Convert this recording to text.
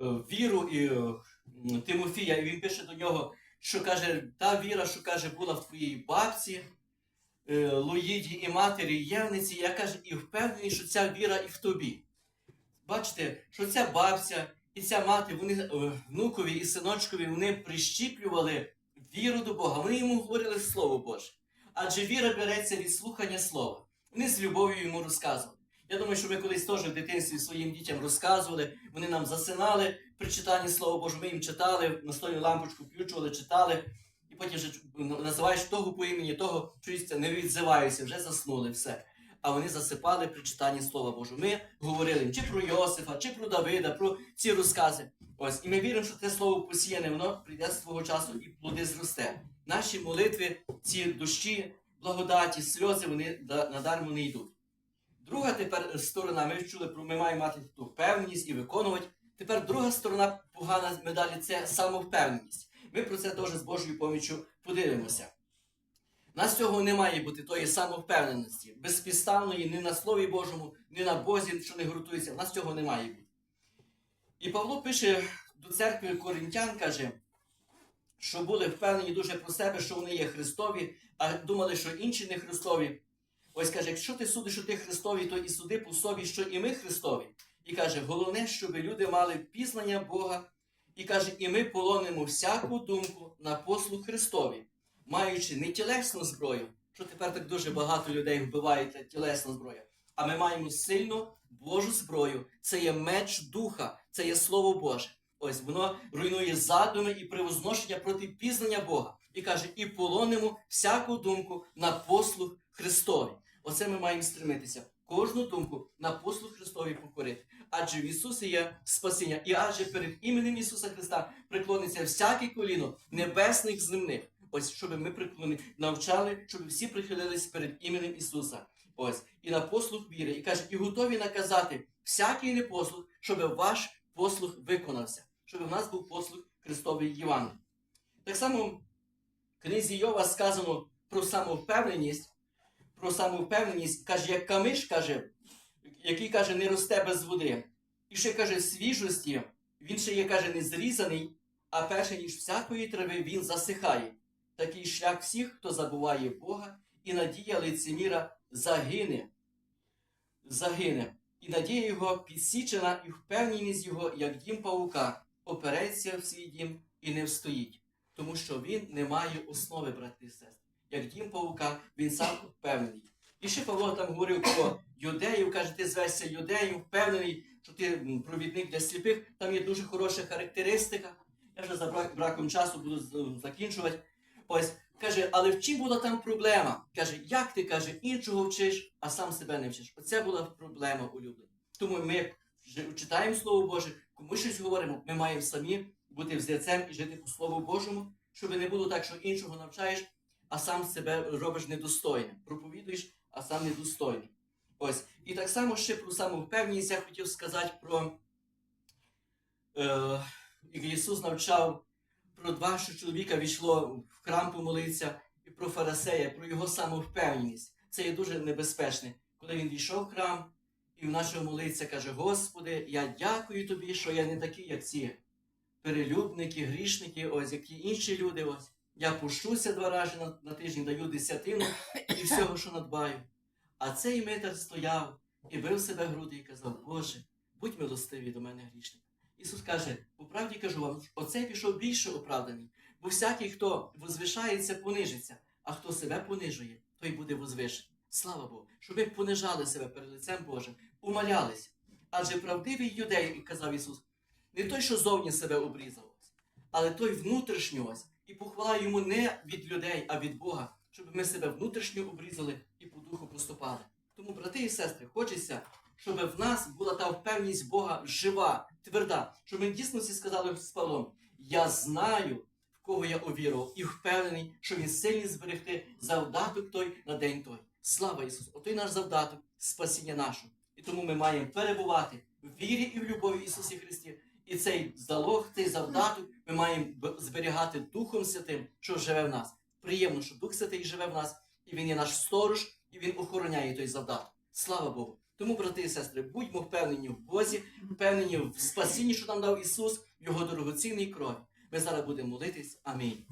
віру і е, Тимофія, і він пише до нього, що каже, та віра, що каже, була в твоїй бабці, е, Луїді і матері Євниці, я каже, і впевнений, що ця віра і в тобі. Бачите, що ця бабця і ця мати, вони е, внукові і синочкові, вони прищіплювали віру до Бога. Вони йому говорили Слово Боже. Адже віра береться від слухання слова. Вони з любов'ю йому розказували. Я думаю, що ми колись теж в дитинстві своїм дітям розказували, вони нам засинали при читанні Слова Божого, ми їм читали, настольну лампочку включували, читали, і потім вже називаєш того по імені, того чується, не відзиваюся, вже заснули, все. А вони засипали при читанні Слова Божого. Ми говорили чи про Йосифа, чи про Давида, про ці розкази. Ось, і ми віримо, що те слово посіяне, воно прийде свого часу і плоди зросте. Наші молитви, ці дощі, благодаті, сльози, вони да- надармо не йдуть. Друга тепер сторона, ми чули ми маємо мати ту впевненість і виконувати. Тепер друга сторона погана медалі це самовпевненість. Ми про це теж з Божою поміччю подивимося. Нас цього не має бути тої самовпевненості, безпідставної ні на Слові Божому, ні на Бозі, що не гуртується. Нас цього не має бути. І Павло пише до церкви Коринтян, каже, що були впевнені дуже про себе, що вони є Христові, а думали, що інші не Христові. Ось каже, якщо ти судиш, що ти Христові, то і суди по собі, що і ми Христові. І каже, головне, щоб люди мали пізнання Бога. І каже, і ми полонимо всяку думку на послуг Христові, маючи не тілесну зброю, що тепер так дуже багато людей вбивають тілесну зброю, а ми маємо сильну Божу зброю. Це є меч духа, це є Слово Боже. Ось воно руйнує задуми і превозношення проти пізнання Бога. І каже, і полонимо всяку думку на послуг Христові. Оце ми маємо стремитися. Кожну думку на послуг Христові покорити. Адже в Ісусі є спасіння, і адже перед іменем Ісуса Христа приклониться всяке коліно небесних земних. Ось, щоб ми приклони навчали, щоб всі прихилились перед іменем Ісуса. Ось, і на послуг віри. І каже, і готові наказати всякий непослух, щоб ваш послух виконався, щоб в нас був послух Христовий Євангелій. Так само в книзі Йова сказано про самовпевненість, про самовпевненість, каже, як камиш, каже, який каже, не росте без води. І ще каже, свіжості, він ще є, каже, не зрізаний, а перше, ніж всякої трави, він засихає. Такий шлях всіх, хто забуває Бога, і надія лицеміра загине. Загине. І надія його підсічена, і впевненість його, як дім паука, опереться в свій дім і не встоїть, тому що він не має основи, брати і сестри. Як дім паука, він сам впевнений. І ще Павло там говорив про юдеїв, каже, ти звешся юдеєм, впевнений, що ти провідник для сліпих. Там є дуже хороша характеристика. Я вже за браком часу буду закінчувати. Ось каже, але в чим була там проблема? Каже, як ти каже, іншого вчиш, а сам себе не вчиш. Оце була проблема улюблена. Тому ми читаємо Слово Боже, кому щось говоримо, ми маємо самі бути взірцем і жити по Слову Божому, щоб не було так, що іншого навчаєш, а сам себе робиш недостойним. Проповідуєш, а сам недостойний. Ось. І так само ще про самовпевненість я хотів сказати про е, Ісус навчав про два, що чоловіка війшло в храм помолитися, і про фарисея, про його самовпевненість. Це є дуже небезпечне. Коли він війшов в храм і в нашого молиться, каже: Господи, я дякую тобі, що я не такий, як ці перелюбники, грішники, ось які інші люди. Ось. Я пущуся два рази на, на тиждень, даю десятину і всього, що надбаю. А цей митар стояв і бив себе груди і казав: Боже, будь милостивий до мене грішника. Ісус каже, по правді кажу вам, оцей пішов більше оправданий, бо всякий, хто возвишається, понижиться, а хто себе понижує, той буде возвишений. Слава Богу, щоб ми понижали себе перед лицем Божим, умалялись. Адже правдивий юдей, казав Ісус, не той, що зовні себе обрізав, але той внутрішньо ось. І похвала йому не від людей, а від Бога, щоб ми себе внутрішньо обрізали і по духу поступали. Тому, брати і сестри, хочеться, щоб в нас була та впевненість Бога жива, тверда, щоб ми дійсно всі сказали з Павлом, я знаю, в кого я увірував, і впевнений, що він сильний зберегти завдаток той на день той. Слава Ісусу! Отой наш завдаток спасіння нашого. І тому ми маємо перебувати в вірі і в любові Ісусі Христі. І цей залог, цей завдаток ми маємо зберігати Духом Святим, що живе в нас. Приємно, що Дух Святий живе в нас, і Він є наш сторож, і Він охороняє той завдаток. Слава Богу! Тому, брати і сестри, будьмо впевнені в Бозі, впевнені в спасінні, що нам дав Ісус, в Його дорогоцінній крові. Ми зараз будемо молитись. Амінь.